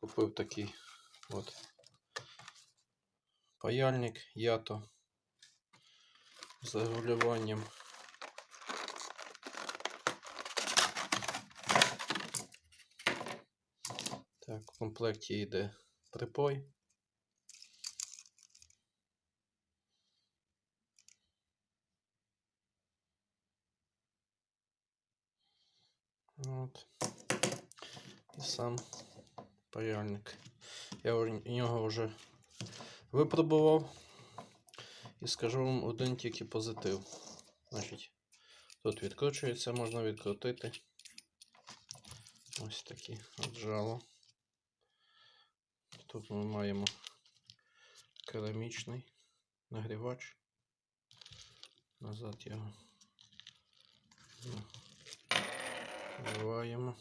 Купив такий от паяльник ято з регулюванням. Так, в комплекті йде припой. От. Сам паяльник. Я нього вже випробував. І скажу вам один тільки позитив. Значить, тут відкручується, можна відкрутити. Ось такі от жало. Тут ми маємо керамічний нагрівач. Назад його вливаємо.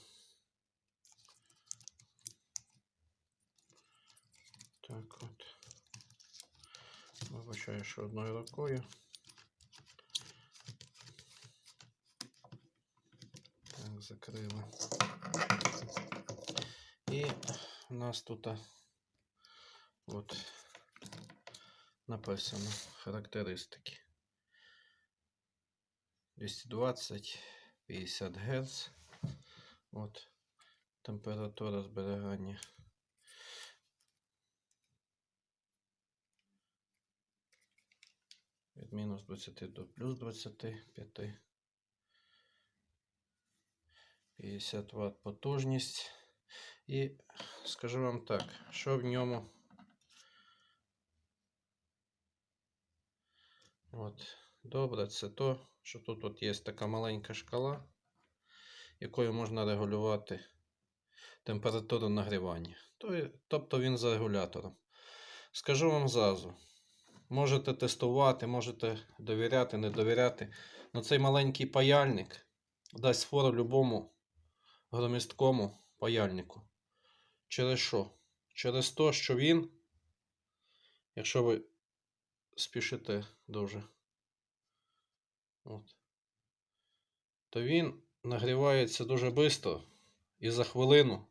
Так от. Вибачаю, що одною рукою. Так, закрили. І у нас тут от написано характеристики. 220, 50 Гц. От температура зберігання. Від мінус 20 до плюс 25. 50 Вт потужність. І скажу вам так, що в ньому. От, добре, це то, що тут от є така маленька шкала, якою можна регулювати температуру нагрівання. Тобто він за регулятором. Скажу вам зразу. Можете тестувати, можете довіряти, не довіряти. але цей маленький паяльник дасть фору любому громісткому паяльнику. Через що? Через те, що він, якщо ви спішите дуже, от, то він нагрівається дуже швидко, і за хвилину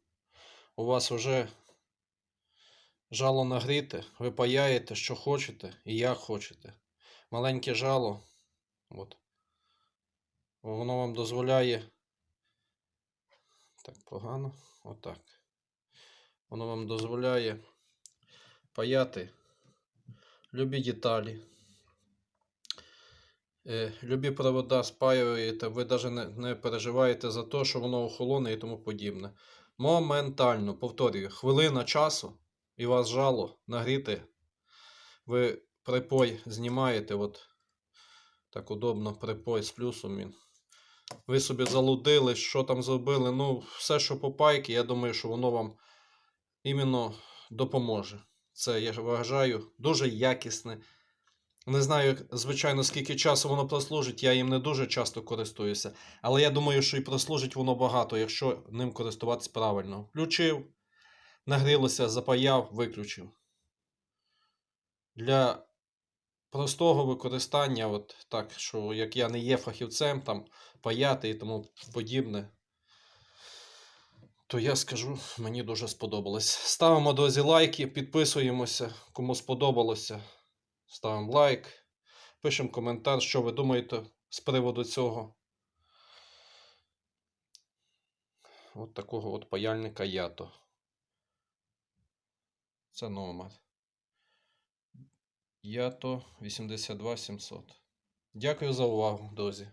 у вас вже жало нагріте, ви паяєте, що хочете і як хочете. Маленьке жало, от, воно вам дозволяє. Так, погано, отак. Воно вам дозволяє паяти любі деталі. Е, любі провода спаюєте, ви навіть не, не переживаєте за те, що воно охолоне і тому подібне. Моментально, повторюю, хвилина часу і вас жало нагріти. Ви припой знімаєте, от так удобно, припой з плюсом він. Ви собі залудили, що там зробили. Ну, все, що по пайки, я думаю, що воно вам іменно допоможе. Це я вважаю дуже якісне. Не знаю, звичайно, скільки часу воно прослужить, я їм не дуже часто користуюся. Але я думаю, що і прослужить воно багато, якщо ним користуватись правильно. Включив, нагрілося, запаяв, виключив. Для простого використання, от так, що як я не є фахівцем, там паяти і тому подібне, то я скажу, мені дуже сподобалось. Ставимо, друзі, лайки, підписуємося, кому сподобалося. Ставимо лайк, пишемо коментар, що ви думаєте з приводу цього. От такого от паяльника ято. Це номер. Ято 82700. Дякую за увагу, друзі.